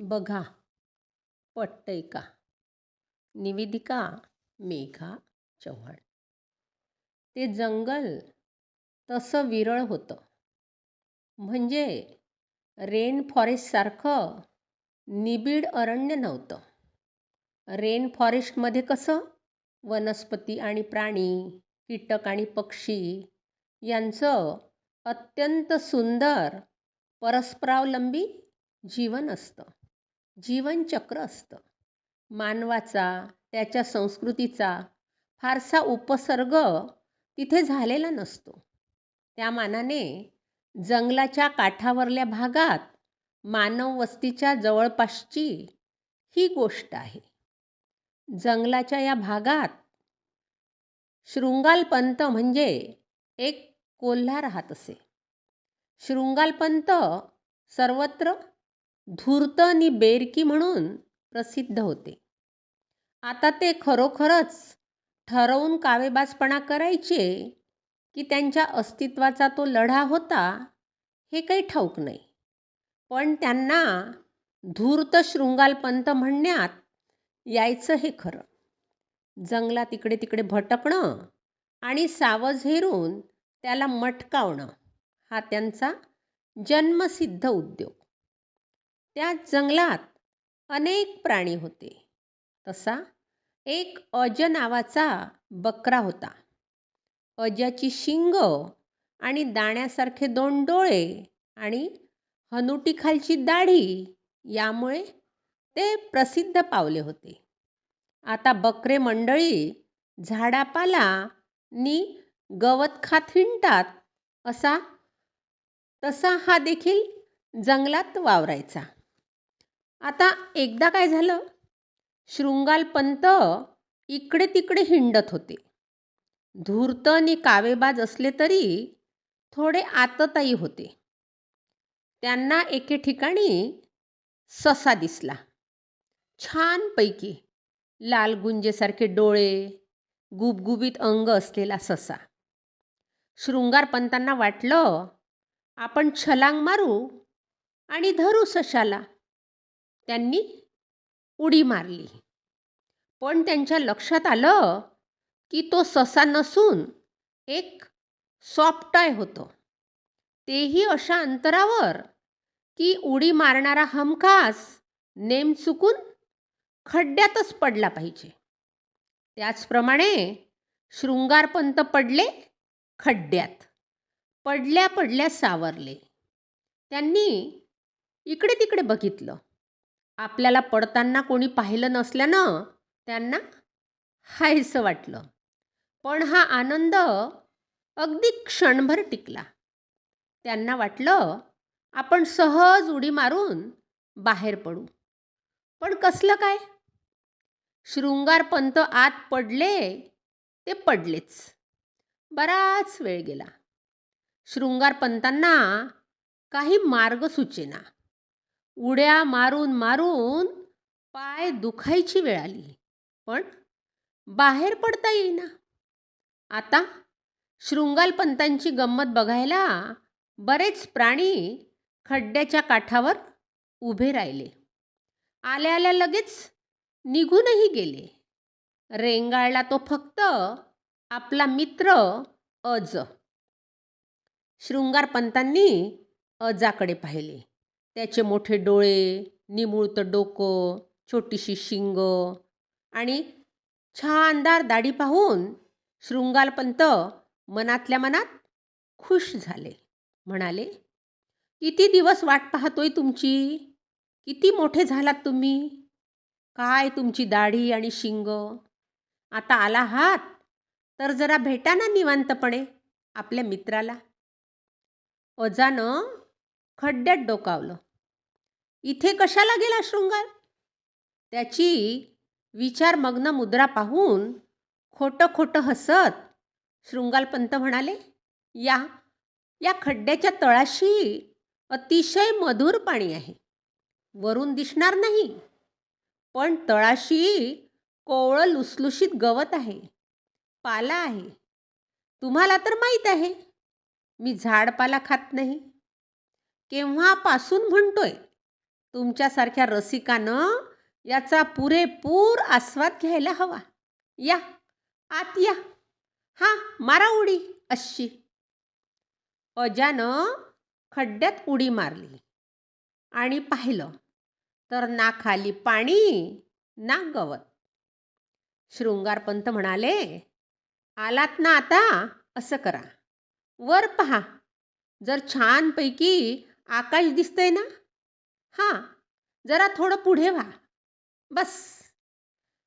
बघा. पटतंय का? निवेदिका मेघा चव्हाण. ते जंगल तसं विरळ होतं. म्हणजे रेन फॉरेस्टसारखं निबिड अरण्य नव्हतं. रेन फॉरेस्टमध्ये कसं? वनस्पती आणि प्राणी कीटक आणि पक्षी यांचं अत्यंत सुंदर परस्परावलंबी जीवन असतं. जीवनचक्र असतं. मानवाचा त्याच्या संस्कृतीचा फारसा उपसर्ग तिथे झालेला नसतो. त्या मानाने जंगलाच्या काठावरल्या भागात मानव वस्तीच्या जवळपासची ही गोष्ट आहे. जंगलाच्या या भागात शृंगालपंत म्हणजे एक कोल्हा राहत असे. शृंगालपंत सर्वत्र धूर्त आणि बेरकी म्हणून प्रसिद्ध होते. आता ते खरोखरच ठरवून कावेबाजपणा करायचे की त्यांच्या अस्तित्वाचा तो लढा होता हे काही ठाऊक नाही. पण त्यांना धूर्त शृंगालपंत म्हणण्यात यायचं हे खरं. जंगलात इकडे तिकडे भटकणं आणि सावज हेरून त्याला मटकावणं हा त्यांचा जन्मसिद्ध उद्योग. त्या जंगलात अनेक प्राणी होते. तसा एक अज नावाचा बकरा होता. अजाची शिंग आणि दाण्यासारखे दोन डोळे आणि हनुटीखालची दाढी यामुळे ते प्रसिद्ध पावले होते. आता बकरे मंडळी झाडापाला नी गवत खात हिंडतात असा तसा हा देखील जंगलात वावरायचा. आता एकदा काय झालं? शृंगालपंत इकडे तिकडे हिंडत होते. धूर्त आणि कावेबाज असले तरी थोडे आतताई होते. त्यांना एके ठिकाणी ससा दिसला. छानपैकी लाल गुंजेसारखे डोळे गुबगुबीत अंग असलेला ससा. शृंगारपंतांना वाटलं आपण छलांग मारू आणि धरू सशाला. त्यांनी उडी मारली. पण त्यांच्या लक्षात आलं की तो ससा नसून एक सॉफ्टॉय होतं. तेही अशा अंतरावर की उडी मारणारा हमखास नेम चुकून खड्ड्यातच पडला पाहिजे. त्याचप्रमाणे शृंगारपंत पडले खड्ड्यात. पडल्या पडल्या सावरले. त्यांनी इकडे तिकडे बघितलं. आपल्याला पडताना कोणी पाहिलं नसल्यानं त्यांना हायसं वाटलं. पण हा आनंद अगदी क्षणभर टिकला. त्यांना वाटलं आपण सहज उडी मारून बाहेर पडू. पण कसलं काय? शृंगारपंत आत पडले ते पडलेच. बराच वेळ गेला. शृंगारपंतांना काही मार्ग सुचेना. उड्या मारून मारून पाय दुखायची वेळ आली. पण बाहेर पडता येईना. आता शृंगालपंतांची गंमत बघायला बरेच प्राणी खड्ड्याच्या काठावर उभे राहिले. आल्या आल्या लगेच निघूनही गेले. रेंगाळला तो फक्त आपला मित्र अज. शृंगारपंतांनी अजाकडे पाहिले. त्याचे मोठे डोळे निमुळतं डोकं छोटीशी शिंग आणि छानदार दाढी पाहून शृंगालपंत मनातल्या मनात खुश झाले. म्हणाले किती दिवस वाट पाहतोय तुमची? किती मोठे झालात तुम्ही? काय तुमची दाढी आणि शिंग? आता आला हात तर जरा भेटा ना निवांतपणे आपल्या मित्राला. अजानं खड्ड्यात डोकावलं. इथे कशाला गेला शृंगार? त्याची विचारमग्न मुद्रा पाहून खोटं खोटं हसत शृंगालपंत म्हणाले या या खड्ड्याच्या तळाशी अतिशय मधुर पाणी आहे. वरून दिसणार नाही. पण तळाशी कोवळं लुसलुशीत गवत आहे. पाला आहे. तुम्हाला तर माहीत आहे. मी झाडपाला खात नाही. केव्हापासून म्हणतोय तुमच्यासारख्या रसिकानं याचा पुरेपूर आस्वाद घ्यायला हवा. या. आत या. हा मारा उडी अशी अजानं खड्ड्यात उडी मारली आणि पाहिलं तर ना खाली पाणी ना गवत. शृंगारपंत म्हणाले आलात ना आता? असं करा. वर पहा. जर छानपैकी आकाश दिसतंय ना? हां जरा थोडं पुढे व्हा. बस.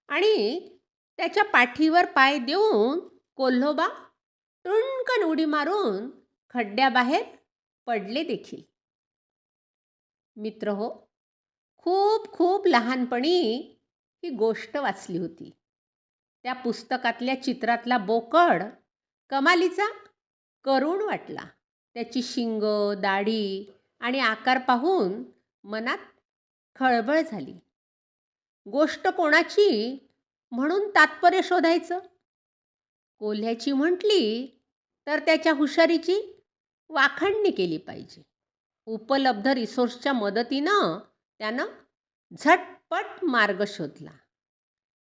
आणि त्याच्या पाठीवर पाय देऊन कोल्होबा टुणकन उडी मारून खड्ड्याबाहेर पडले देखील. मित्र हो खूप खूप लहानपणी ही गोष्ट वाचली होती. त्या पुस्तकातल्या चित्रातला बोकड कमालीचा करुण वाटला. त्याची शिंग दाढी आणि आकार पाहून मनात खळबळ झाली. गोष्ट कोणाची? म्हणून तात्पर्य शोधायचं. कोल्ह्याची म्हटली तर त्याच्या हुशारीची वाखाणणी केली पाहिजे. उपलब्ध रिसोर्सच्या मदतीनं त्यानं झटपट मार्ग शोधला.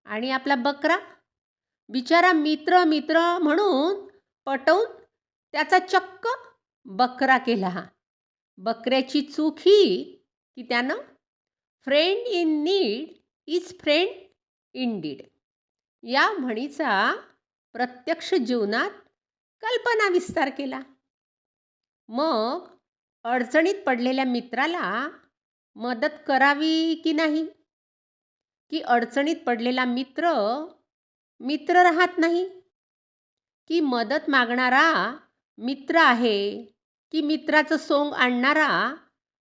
आणि आपला बकरा? बिचारा मित्र मित्र म्हणून पटवून त्याचा चक्क बकरा केला. बकऱ्याची चूक ही की त्यानं friend in need is friend in deed या म्हणीचा प्रत्यक्ष जीवनात कल्पना विस्तार केला. मग अडचणीत पडलेल्या मित्राला मदत करावी की नाही? की अडचणीत पडलेला मित्र मित्र राहत नाही? की मदत मागणारा मित्र आहे? की मित्राचं सोंग आणणारा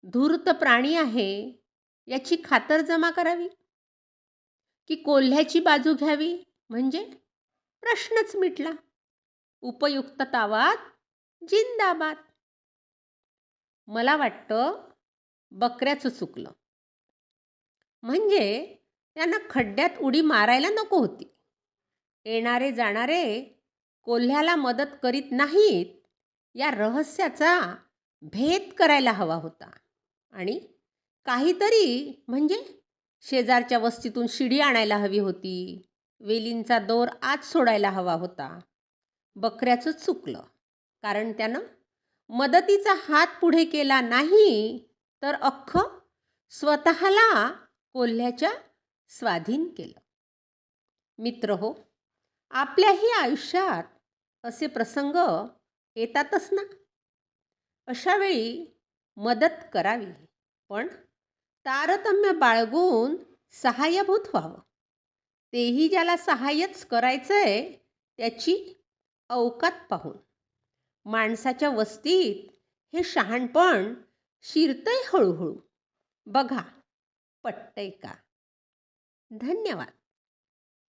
धूर्त प्राणी आहे याची खातर जमा करावी? की कोल्ह्याची बाजू घ्यावी? म्हणजे प्रश्नच मिटला. उपयुक्ततावाद जिंदाबाद. मला वाटतं बकऱ्याचं चुकलं. म्हणजे त्यांना खड्ड्यात उडी मारायला नको होती. येणारे जाणारे कोल्ह्याला मदत करीत नाहीत या रहस्याचा भेद करायला हवा होता. आणि काहीतरी म्हणजे शेजारच्या वस्तीतून शिडी आणायला हवी होती. वेलींचा दोर आज सोडायला हवा होता. बकऱ्याचं चुकलं. कारण त्यानं मदतीचा हात पुढे केला नाही तर अख्खं स्वतःला कोल्ह्याच्या स्वाधीन केलं. मित्र हो आपल्याही आयुष्यात असे प्रसंग येतातच ना? अशावेळी मदत करावी. पण तारतम्य बाळगून सहाय्यभूत व्हावं. तेही ज्याला सहाय्यच करायचं आहे त्याची अवकात पाहून. माणसाच्या वस्तीत हे शहाणपण शिरतंय हळूहळू. बघा पटतंय का? धन्यवाद.